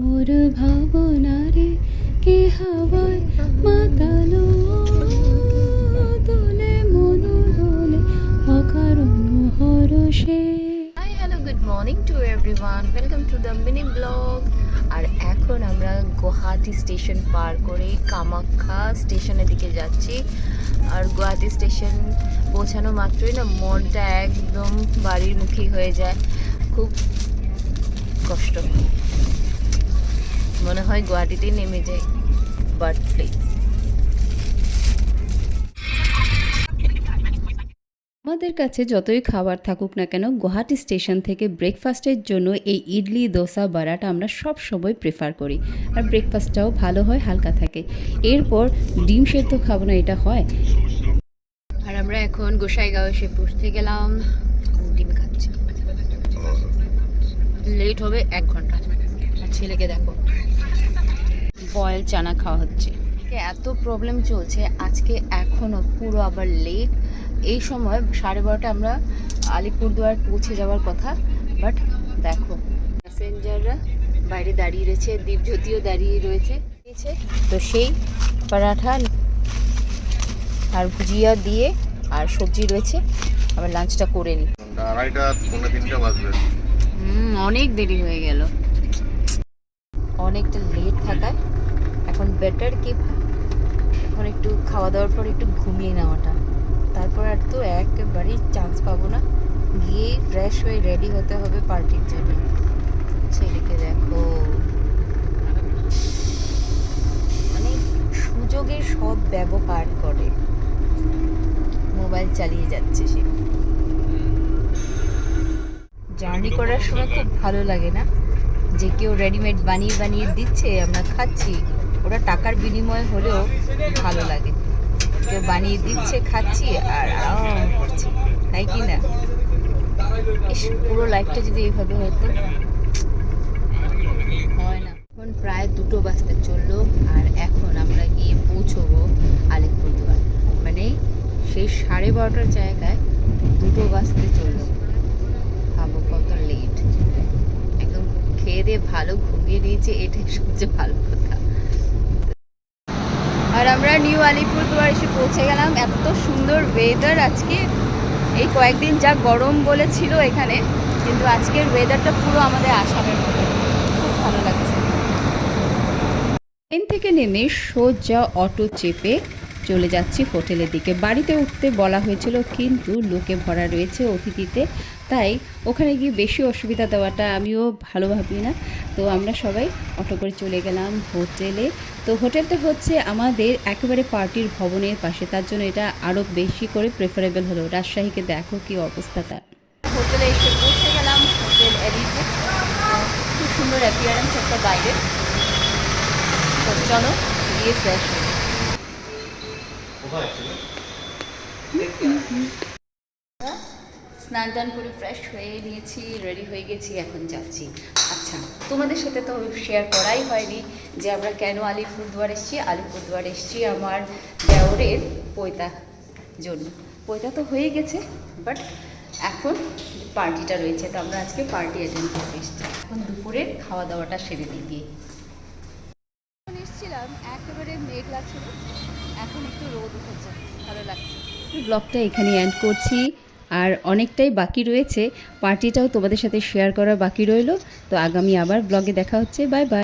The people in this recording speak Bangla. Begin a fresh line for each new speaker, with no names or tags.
মোর ভাবনারে কে হাওয়ায় মাতালো? দোলে মন দোলে অকারণ হরষে
hi hello good morning to everyone welcome to the mini blog আর এখন আমরা গুয়াহাটি স্টেশন পার করে কামাখ্যা স্টেশনের দিকে যাচ্ছি। আর গুয়াহাটি স্টেশন পৌঁছানো মাত্রই না, মনটা একদম বাড়ির মুখী হয়ে যায়। খুব কষ্ট। হয়। গুয়াহাটিতেই নেমে যাই বাট প্লিজ
আমাদের কাছে যতই খাবার থাকুক না কেন গুয়াহাটি স্টেশন থেকে ব্রেকফাস্টের জন্য এই ইডলি দোসা বারাটা আমরা সব সময় প্রেফার করি। আর ব্রেকফাস্টটাও ভালো হয় হালকা থাকে। এরপর ডিম সেদ্ধ খাব না এটা হয়।
আর আমরা এখন গোসাইগাঁও এসে পৌঁছতে গেলাম। ডিম খাচ্ছি। লেট হবে এক ঘণ্টা। আর ছেলেকে দেখো। বয়েল চানা খাওয়া হচ্ছে। এত প্রবলেম চলছে আজকে এখনও পুরো আবার লেট এই সময় সাড়ে বারোটা আমরা আলিপুরদুয়ার পৌঁছে যাওয়ার কথা বাট দেখো প্যাসেঞ্জাররা বাইরে দাঁড়িয়ে রয়েছে দীপজ্যোতিও দাঁড়িয়ে রয়েছে। তো সেই পরাঠা আর ভুজিয়া দিয়ে আর সবজি রয়েছে আবার লাঞ্চটা করে নিই
ঘণ্টা আড়াইটা পৌনে তিনটা বাজবে।
হুম অনেক দেরি হয়ে গেল। অনেকটা লেট থাকায় এখন বেটার কি এখন একটু খাওয়া দাওয়ার পর একটু ঘুমিয়ে নেওয়াটা। তারপর আর তো একেবারেই চান্স পাবো না। গিয়ে ফ্রেশ হয়ে রেডি হতে হবে পার্টির জন্য। ছেলেকে দেখো। মানে সুযোগের সব ব্যবহার করে। মোবাইল চালিয়ে যাচ্ছে সে। জার্নি করার সময় খুব ভালো লাগে না? যে কেউ রেডিমেড বানিয়ে বানিয়ে দিচ্ছে আমরা খাচ্ছি ওরা টাকার বিনিময় হলেও ভালো লাগে। কেউ বানিয়ে দিচ্ছে খাচ্ছি আর আরাম করছি তাই কি না? ইস, পুরো লাইফটা যদি এইভাবে হতো হয় না। এখন প্রায় দুটো বাজতে চলল আর এখন আমরা গিয়ে পৌঁছবো আলিপুরদুয়ার মানে সেই সাড়ে বারোটার জায়গায় দুটো বাজতে চলল। ভাবো কত লেট খেয়ে দিয়ে ভালো ঘুমিয়ে নিয়েছে এটাই সবচেয়ে ভালো কথা। আর আমরা নিউ আলিপুরদুয়ার এসে পৌঁছে গেলাম। এত সুন্দর ওয়েদার আজকে। এই কয়েকদিন যা গরম বলেছিল এখানে, কিন্তু আজকের ওয়েদারটা পুরো আমাদের আসামের মতো। খুব ভালো লাগছে।
ট্রেন থেকে নেমে সোজা অটো চেপে চলে যাচ্ছি হোটেলের দিকে। বাড়িতে উঠতে বলা হয়েছিল, কিন্তু লোকে ভরা রয়েছে অতিথিতে। তাই ওখানে গিয়ে বেশি অসুবিধা দেওয়াটা আমিও ভালো ভাবি না। তো আমরা সবাই অটো করে চলে গেলাম হোটেলে। তো হোটেলটা হচ্ছে আমাদের একেবারে পার্টির ভবনের পাশে। তার জন্য এটা আরও বেশি করে প্রেফারেবল হলো। রাজশাহীকে দেখো কি অবস্থা তার।
হোটেলে এসে পৌঁছে গেলাম হোটেল এলিটে খুব সুন্দর অ্যাপিয়ারেন্স একটা বাইরে। চলো গিয়ে ফ্রেশ হই। স্নান টান করে ফ্রেশ হয়ে নিয়েছি রেডি হয়ে গেছি, এখন যাচ্ছি। আচ্ছা তোমাদের সাথে তো শেয়ার করাই হয়নি যে আমরা কেন আলিপুরদুয়ার এসেছি। আলিপুরদুয়ার এসেছি আমার দেওরের পৈতা জন্য। পৈতা তো হয়ে গেছে বাট এখন পার্টিটা রয়েছে, তো আমরা আজকে পার্টি অ্যাটেন্ড করতে এসেছি। এখন দুপুরের খাওয়া দাওয়াটা সেরে দিই গিয়ে। এসেছিলাম, একেবারে মেঘলা ছিল। এখন একটু রোদ উঠেছে, ভালো লাগছে।
ব্লগটা এখানে এন্ড করছি। আর অনেকটাই বাকি রয়েছে। পার্টিটাও তোমাদের সাথে শেয়ার করা বাকি রইল। তো আগামী আবার ব্লগে দেখা হচ্ছে। Bye bye